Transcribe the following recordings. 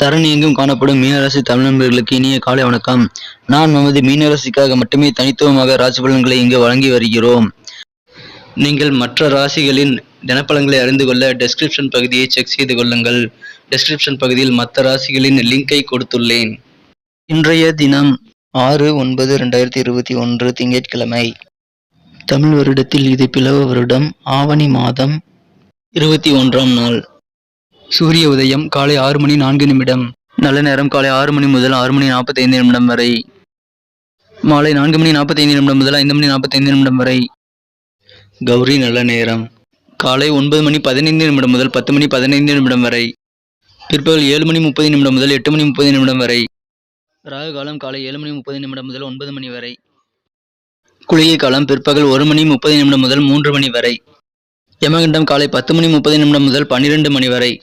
தரணி எங்கும் காணப்படும் மீனராசி தமிழர்களுக்கு இனிய காலை வணக்கம். நான் நமது மீனராசிக்காக மட்டுமே தனித்துவமாக ராசி பலன்களை இங்கு வழங்கி வருகிறோம். நீங்கள் மற்ற ராசிகளின் தினப்பலன்களை அறிந்து கொள்ள டெஸ்கிரிப்ஷன் பகுதியை செக் செய்து கொள்ளுங்கள். டெஸ்கிரிப்ஷன் பகுதியில் மற்ற ராசிகளின் லிங்கை கொடுத்துள்ளேன். இன்றைய தினம் ஆறு ஒன்பது ரெண்டாயிரத்தி இருபத்தி ஒன்று திங்கட்கிழமை. தமிழ் வருடத்தில் இது பிளவ வருடம். ஆவணி மாதம் இருபத்தி ஒன்றாம் நாள். சூரிய உதயம் காலை ஆறு மணி நான்கு நிமிடம். நல்ல நேரம் காலை ஆறு மணி முதல் ஆறு மணி நாற்பத்தைந்து நிமிடம் வரை. மாலை நான்கு மணி நாற்பத்தைந்து நிமிடம் முதல் ஐந்து மணி நாற்பத்தைந்து நிமிடம் வரை. கௌரி நல்ல நேரம். காலை ஒன்பது மணி பதினைந்து நிமிடம் முதல் பத்து மணி பதினைந்து நிமிடம் வரை. பிற்பகல் ஏழு மணி முப்பது நிமிடம் முதல் எட்டு மணி முப்பது நிமிடம் வரை. ராகு காலம் காலை ஏழு மணி முப்பது நிமிடம் முதல் ஒன்பது மணி வரை. குளிகை காலம் பிற்பகல் ஒரு மணி முப்பது நிமிடம் முதல் மூன்று மணி வரை. யமகண்டம் காலை பத்து மணி முப்பது நிமிடம் முதல் பன்னிரெண்டு மணி வரை.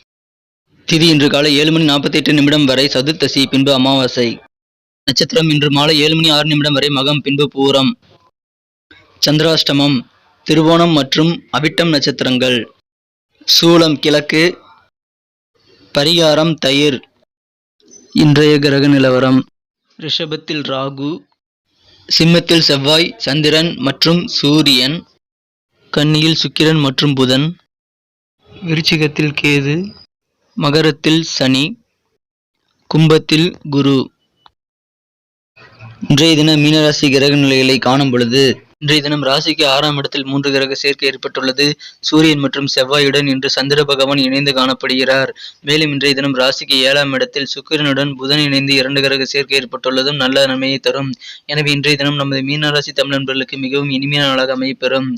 திதி இன்று காலை ஏழு மணி நாற்பத்தி எட்டு நிமிடம் வரை சதுர்த்தசி பின்பு அமாவாசை. நட்சத்திரம் இன்று மாலை ஏழு மணி ஆறு நிமிடம் வரை மகம் பின்பு பூரம். சந்திராஷ்டமம் திருவோணம் மற்றும் அவிட்டம் நட்சத்திரங்கள். சூலம் கிழக்கு. பரிகாரம் தயிர். இன்றைய கிரக நிலவரம். ரிஷபத்தில் ராகு. சிம்மத்தில் செவ்வாய் சந்திரன் மற்றும் சூரியன். கன்னியில் சுக்கிரன் மற்றும் புதன். விருச்சிகத்தில் கேது. மகரத்தில் சனி கும்பத்தில் குரு. இன்றைய தினம் மீனராசி கிரக நிலைகளை காணும் பொழுது இன்றைய தினம் ராசிக்கு ஆறாம் இடத்தில் மூன்று கிரக சேர்க்கை ஏற்பட்டுள்ளது. சூரியன் மற்றும் செவ்வாயுடன் இன்று சந்திர பகவான் இணைந்து காணப்படுகிறார். மேலும் இன்றைய தினம் ராசிக்கு ஏழாம் இடத்தில் சுக்கிரனுடன் புதன் இணைந்து இரண்டு கிரக சேர்க்கை ஏற்பட்டுள்ளதும் நல்ல நன்மையை தரும். எனவே இன்றைய தினம் நமது மீனராசி தமிழ் நண்பர்களுக்கு மிகவும் இனிமையான நாளாக அமையப்பெறும்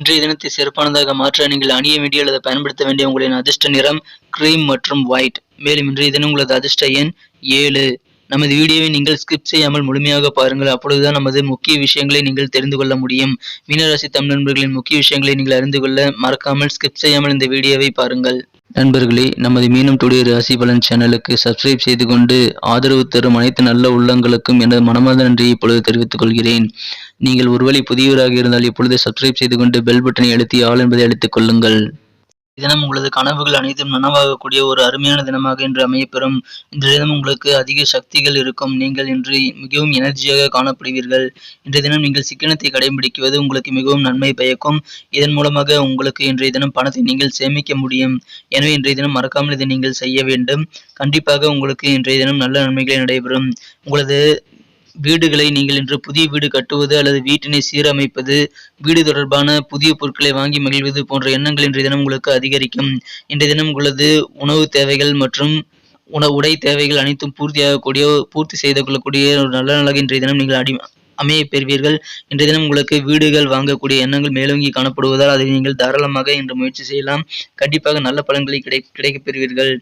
இன்றைய தினத்தை சிறப்பானதாக மாற்ற நீங்கள் அணிய வேண்டிய அல்லது பயன்படுத்த வேண்டிய உங்களின் அதிர்ஷ்ட நிறம் கிரீம் மற்றும் ஒயிட் மேலும் இன்றைய தினம் உங்களது அதிர்ஷ்ட எண் ஏழு. நமது வீடியோவை நீங்கள் ஸ்கிப் செய்யாமல் முழுமையாக பாருங்கள். அப்பொழுதுதான் நமது முக்கிய விஷயங்களை நீங்கள் தெரிந்து கொள்ள முடியும். மீனராசி தமிழ் நண்பர்களின் முக்கிய விஷயங்களை நீங்கள் அறிந்து கொள்ள மறக்காமல் ஸ்கிப் செய்யாமல் இந்த வீடியோவை பாருங்கள். நண்பர்களே நமது மீனம் டுடே ராசி பலன் சேனலுக்கு சப்ஸ்கிரைப் செய்து கொண்டு ஆதரவு தரும் அனைத்து நல்ல உள்ளங்களுக்கும் எனது மனமார்ந்த நன்றியை இப்பொழுது தெரிவித்துக் கொள்கிறேன். நீங்கள் ஒருவேளை புதியவராக இருந்தால் இப்பொழுது சப்ஸ்கிரைப் செய்து கொண்டு பெல் பட்டனை அழுத்தி ஆள் என்பதை அழைத்துக் கொள்ளுங்கள். தினம் உங்களது கனவுகள் அனைத்தும் நனவாகக்கூடிய ஒரு அருமையான தினமாக இன்று அமையப்பெறும். இன்றைய தினம் உங்களுக்கு அதிக சக்திகள் இருக்கும். நீங்கள் இன்று மிகவும் எனர்ஜியாக காணப்படுவீர்கள். இன்றைய தினம் நீங்கள் சிக்கனத்தை கடைபிடிக்குவது உங்களுக்கு மிகவும் நன்மை பயக்கும். இதன் மூலமாக உங்களுக்கு இன்றைய தினம் பணத்தை நீங்கள் சேமிக்க முடியும். எனவே இன்றைய தினம் மறக்காமல் இதை நீங்கள் செய்ய வேண்டும். கண்டிப்பாக உங்களுக்கு இன்றைய தினம் நல்ல நன்மைகளை நடைபெறும். உங்களது வீடுகளை நீங்கள் இன்று புதிய வீடு கட்டுவது அல்லது வீட்டினை சீரமைப்பது வீடு தொடர்பான புதிய பொருட்களை வாங்கி மகிழ்வது போன்ற எண்ணங்கள் இன்றைய தினம் உங்களுக்கு அதிகரிக்கும். இன்றைய தினம் உங்களது உணவு தேவைகள் மற்றும் உண உடை தேவைகள் அனைத்தும் பூர்த்தியாகக்கூடிய பூர்த்தி செய்து கொள்ளக்கூடிய ஒரு நல்ல நாளாக இன்றைய தினம் நீங்கள் அடி அமைய பெறுவீர்கள். இன்றைய தினம் உங்களுக்கு வீடுகள் வாங்கக்கூடிய எண்ணங்கள் மேலோங்கி காணப்படுவதால் அதை நீங்கள் தாராளமாக இன்று முயற்சி செய்யலாம். கண்டிப்பாக நல்ல பலன்களை கிடை கிடைக்கப் பெறுவீர்கள்.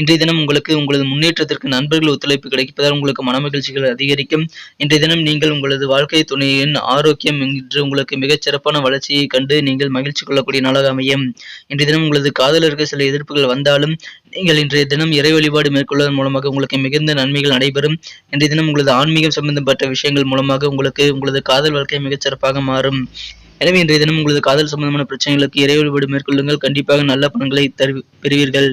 இன்றைய தினம் உங்களுக்கு உங்களது முன்னேற்றத்திற்கு நண்பர்கள் ஒத்துழைப்பு கிடைப்பதால் உங்களுக்கு மனமகிழ்ச்சிகள் அதிகரிக்கும். இன்றைய தினம் நீங்கள் உங்களது வாழ்க்கை துணையின் ஆரோக்கியம் இன்று உங்களுக்கு மிகச் சிறப்பான வளர்ச்சியை கண்டு நீங்கள் மகிழ்ச்சி கொள்ளக்கூடிய நாளாக அமையும். இன்றைய தினம் உங்களது காதலருக்கு சில எதிர்ப்புகள் வந்தாலும் நீங்கள் இன்றைய தினம் இறை வழிபாடு மேற்கொள்வதன் மூலமாக உங்களுக்கு மிகுந்த நன்மைகள் நடைபெறும். இன்றைய தினம் உங்களது ஆன்மீகம் சம்பந்தப்பட்ட விஷயங்கள் மூலமாக உங்களுக்கு உங்களது காதல் வாழ்க்கை மிகச் சிறப்பாக மாறும். எனவே இன்றைய தினம் உங்களது காதல் சம்பந்தமான பிரச்சனைகளுக்கு இறை வழிபாடு மேற்கொள்ளுங்கள். கண்டிப்பாக நல்ல பலன்களை தரு பெறுவீர்கள்.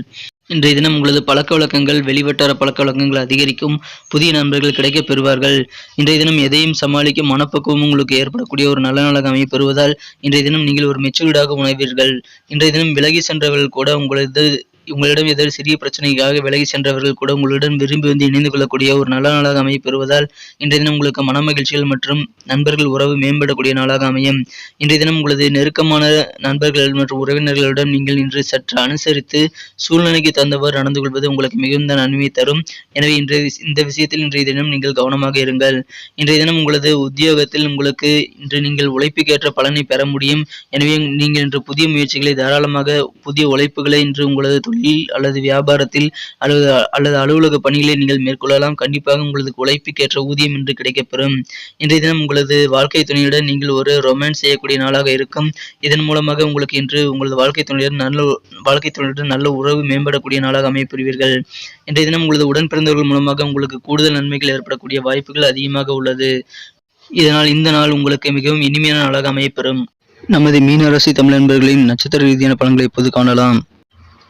இன்றைய தினம் உங்களது பழக்க வழக்கங்கள் வெளிவட்டார பழக்க வழக்கங்கள் அதிகரிக்கும் புதிய நண்பர்கள் கிடைக்கப் பெறுவார்கள். இன்றைய தினம் எதையும் சமாளிக்கும் மனப்பக்குவம் உங்களுக்கு ஏற்படக்கூடிய ஒரு நல்ல நாளாக அமைய பெறுவதால் இன்றைய தினம் நீங்கள் ஒரு மெச்சூர்டாக உணர்வீர்கள். இன்றைய தினம் விலகி சென்றவர்கள் கூட உங்களது உங்களிடம் ஏதாவது சிறிய பிரச்சனைக்காக விலகி சென்றவர்கள் கூட உங்களுடன் விரும்பி வந்து இணைந்து கொள்ளக்கூடிய ஒரு நல்ல நாளாக அமைய பெறுவதால் இன்றைய தினம் உங்களுக்கு மன மகிழ்ச்சிகள் மற்றும் நண்பர்கள் உறவு மேம்படக்கூடிய நாளாக அமையும். இன்றைய தினம் உங்களது நெருக்கமான நண்பர்கள் மற்றும் உறவினர்களிடம் நீங்கள் இன்று சற்று அனுசரித்து சூழ்நிலைக்கு தந்தவர் நடந்து கொள்வது உங்களுக்கு மிகுந்த நன்மை தரும். எனவே இன்றைய இந்த விஷயத்தில் இன்றைய தினம் நீங்கள் கவனமாக இருங்கள். இன்றைய தினம் உங்களது உத்தியோகத்தில் உங்களுக்கு இன்று நீங்கள் உழைப்புக்கேற்ற பலனை பெற முடியும். எனவே நீங்கள் இன்று புதிய முயற்சிகளை தாராளமாக புதிய உழைப்புகளை இன்று உங்களது தொழில் அல்லது வியாபாரத்தில் அல்லது அல்லது அலுவலக பணிகளை நீங்கள் மேற்கொள்ளலாம். கண்டிப்பாக உங்களது உழைப்புக்கேற்ற ஊதியம் இன்று கிடைக்கப்பெறும். இன்றைய தினம் உங்களது வாழ்க்கை துணையுடன் நீங்கள் ஒரு ரொமான்ஸ் செய்யக்கூடிய நாளாக இருக்கும். இதன் மூலமாக உங்களுக்கு இன்று உங்களது வாழ்க்கை துணையுடன் நல்ல வாழ்க்கை துணையுடன் நல்ல உறவு மேம்படக்கூடிய நாளாக அமையப்பெறுவீர்கள். இன்றைய தினம் உங்களது உடன் பிறந்தவர்கள் மூலமாக உங்களுக்கு கூடுதல் நன்மைகள் ஏற்படக்கூடிய வாய்ப்புகள் அதிகமாக உள்ளது. இதனால் இந்த நாள் உங்களுக்கு மிகவும் இனிமையான நாளாக அமையப்பெறும். நமது மீனரசி தமிழ் நண்பர்களின் நட்சத்திர ரீதியான பலன்களை இப்போது காணலாம்.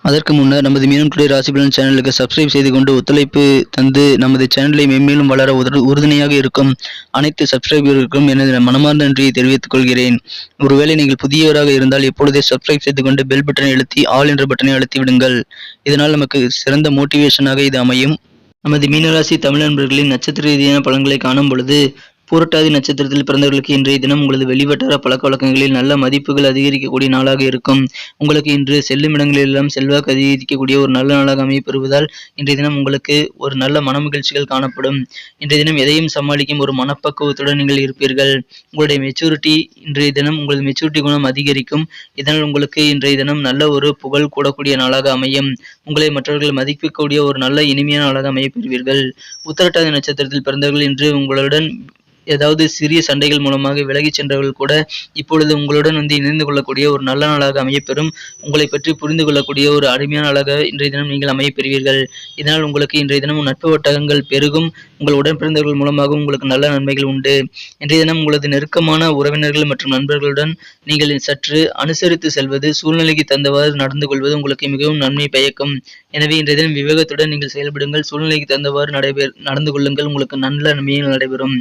அதற்கு முன்னர் நமது மீனம் டுடே ராசிபலன் சேனலுக்கு சப்ஸ்கிரைப் செய்து கொண்டு ஒத்துழைப்பு தந்து நமது சேனலை மென்மேலும் வளர உறுதுணையாக இருக்கும் அனைத்து சப்ஸ்கிரைபர்களுக்கும் எனது மனமார்ந்த நன்றியை தெரிவித்துக் கொள்கிறேன். ஒருவேளை நீங்கள் புதியவராக இருந்தால் எப்பொழுதே சப்ஸ்கிரைப் செய்து கொண்டு பெல் பட்டனை அழுத்தி ஆல் என்ற பட்டனை அழுத்தி விடுங்கள். இதனால் நமக்கு சிறந்த மோட்டிவேஷனாக இது அமையும். நமது மீனராசி தமிழ் நண்பர்களின் நட்சத்திர ரீதியான பலன்களை காணும் பொழுது பூரட்டாதி நட்சத்திரத்தில் பிறந்தவர்களுக்கு இன்றைய தினம் உங்களது வெளிவட்டார பழக்க வழக்கங்களில் நல்ல மதிப்புகள் அதிகரிக்கக்கூடிய நாளாக இருக்கும். உங்களுக்கு இன்று செல்லும் இடங்களிலெல்லாம் செல்வாக்கு அதிகரிக்கக்கூடிய ஒரு நல்ல நாளாக அமையப்பெறுவதால் இன்றைய தினம் உங்களுக்கு ஒரு நல்ல மனமகிழ்ச்சிகள் காணப்படும். இன்றைய தினம் எதையும் சமாளிக்கும் ஒரு மனப்பக்குவத்துடன் நீங்கள் இருப்பீர்கள். உங்களுடைய மெச்சூரிட்டி இன்றைய தினம் உங்களது மெச்சூரிட்டி குணம் அதிகரிக்கும். இதனால் உங்களுக்கு இன்றைய தினம் நல்ல ஒரு புகழ் கூடக்கூடிய நாளாக அமையும். உங்களை மற்றவர்கள் மதிக்கக்கூடிய ஒரு நல்ல இனிமையான நாளாக அமையப்பெறுவீர்கள். உத்தரட்டாதி நட்சத்திரத்தில் பிறந்தவர்கள் இன்று உங்களுடன் ஏதாவது சிறிய சண்டைகள் மூலமாக விலகிச் சென்றவர்கள் கூட இப்பொழுது உங்களுடன் வந்து இணைந்து கொள்ளக்கூடிய ஒரு நல்ல நாளாக அமையப்பெறும். உங்களை பற்றி புரிந்து கொள்ளக்கூடிய ஒரு அருமையான நாளாக இன்றைய தினம் நீங்கள் அமையப்பெறுவீர்கள். இதனால் உங்களுக்கு இன்றைய தினம் நட்பு வட்டகங்கள் பெருகும். உங்கள் உடன் பிறந்தவர்கள் மூலமாக உங்களுக்கு நல்ல நன்மைகள் உண்டு. இன்றைய தினம் உங்களது நெருக்கமான உறவினர்கள் மற்றும் நண்பர்களுடன் நீங்கள் சற்று அனுசரித்து செல்வது சூழ்நிலைக்கு தந்தவாறு நடந்து கொள்வது உங்களுக்கு மிகவும் நன்மை பயக்கும். எனவே இன்றைய தினம் விவேகத்துடன் நீங்கள் செயல்படுங்கள். சூழ்நிலைக்கு தந்தவாறு நடைபெற நடந்து கொள்ளுங்கள். உங்களுக்கு நல்ல நன்மைகள் நடைபெறும்.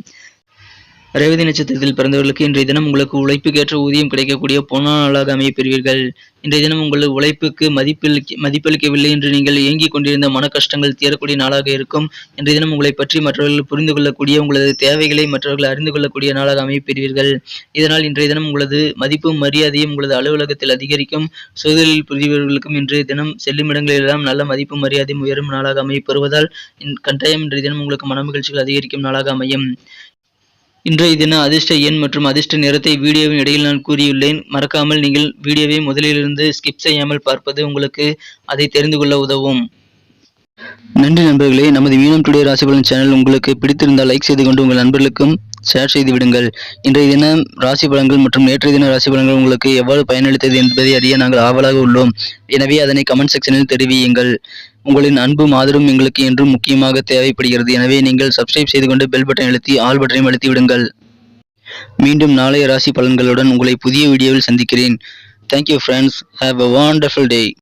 ரேவதி நட்சத்திரத்தில் பிறந்தவர்களுக்கு இன்றைய தினம் உங்களுக்கு உழைப்புக்கேற்ற ஊதியம் கிடைக்கக்கூடிய பொன்னாளாக நாளாக பெறுவீர்கள். இன்றைய தினம் உங்களது உழைப்புக்கு மதிப்பளிக்க மதிப்பளிக்கவில்லை என்று நீங்கள் ஏங்கிக் கொண்டிருந்த மன கஷ்டங்கள் தீரக்கூடிய நாளாக இருக்கும். இன்றைய தினம் உங்களை பற்றி மற்றவர்கள் புரிந்து கொள்ளக்கூடிய உங்களது தேவைகளை மற்றவர்கள் அறிந்து கொள்ளக்கூடிய நாளாக அமையப் பெறுவீர்கள். இதனால் இன்றைய தினம் உங்களது மதிப்பும் மரியாதையும் உங்களது அலுவலகத்தில் அதிகரிக்கும். சுதலில் புரிபவர்களுக்கும் இன்றைய தினம் செல்லும் இடங்களிலெல்லாம் நல்ல மதிப்பும் மரியாதையும் உயரும் நாளாக அமையப் பெறுவதால் கட்டாயம் இன்றைய தினம் உங்களுக்கு மனமகிழ்ச்சிகள் அதிகரிக்கும் நாளாக அமையும். இன்றைய தின அதிர்ஷ்ட எண் மற்றும் அதிர்ஷ்ட நிறத்தை வீடியோவின் இடையில் நான் கூறியுள்ளேன். மறக்காமல் நீங்கள் வீடியோவை முதலிலிருந்து ஸ்கிப் செய்யாமல் பார்ப்பது உங்களுக்கு அதை தெரிந்து கொள்ள உதவும். நன்றி நண்பர்களே நமது மீனம் டுடே ராசிபலன் சேனல் உங்களுக்கு பிடித்திருந்தால் லைக் செய்து கொண்டு உங்கள் நண்பர்களுக்கும் ஷேர் செய்து விடுங்கள். இன்றைய தினம் ராசி பலன்கள் மற்றும் நேற்றைய தின ராசி பலன்கள் உங்களுக்கு எவ்வாறு பயனளித்தது என்பதை அறிய நாங்கள் ஆவலாக உள்ளோம். எனவே அதனை கமெண்ட் செக்ஷனில் தெரிவியுங்கள். உங்களின் அன்பும் ஆதரவும் எங்களுக்கு என்றும் முக்கியமாக தேவைப்படுகிறது. எனவே நீங்கள் சப்ஸ்கிரைப் செய்து கொண்டு பெல் பட்டன் அழுத்தி ஆல் பட்டனையும் அழுத்தி விடுங்கள். மீண்டும் நாளைய ராசி பலன்களுடன் உங்களை புதிய வீடியோவில் சந்திக்கிறேன். Thank you friends have a wonderful day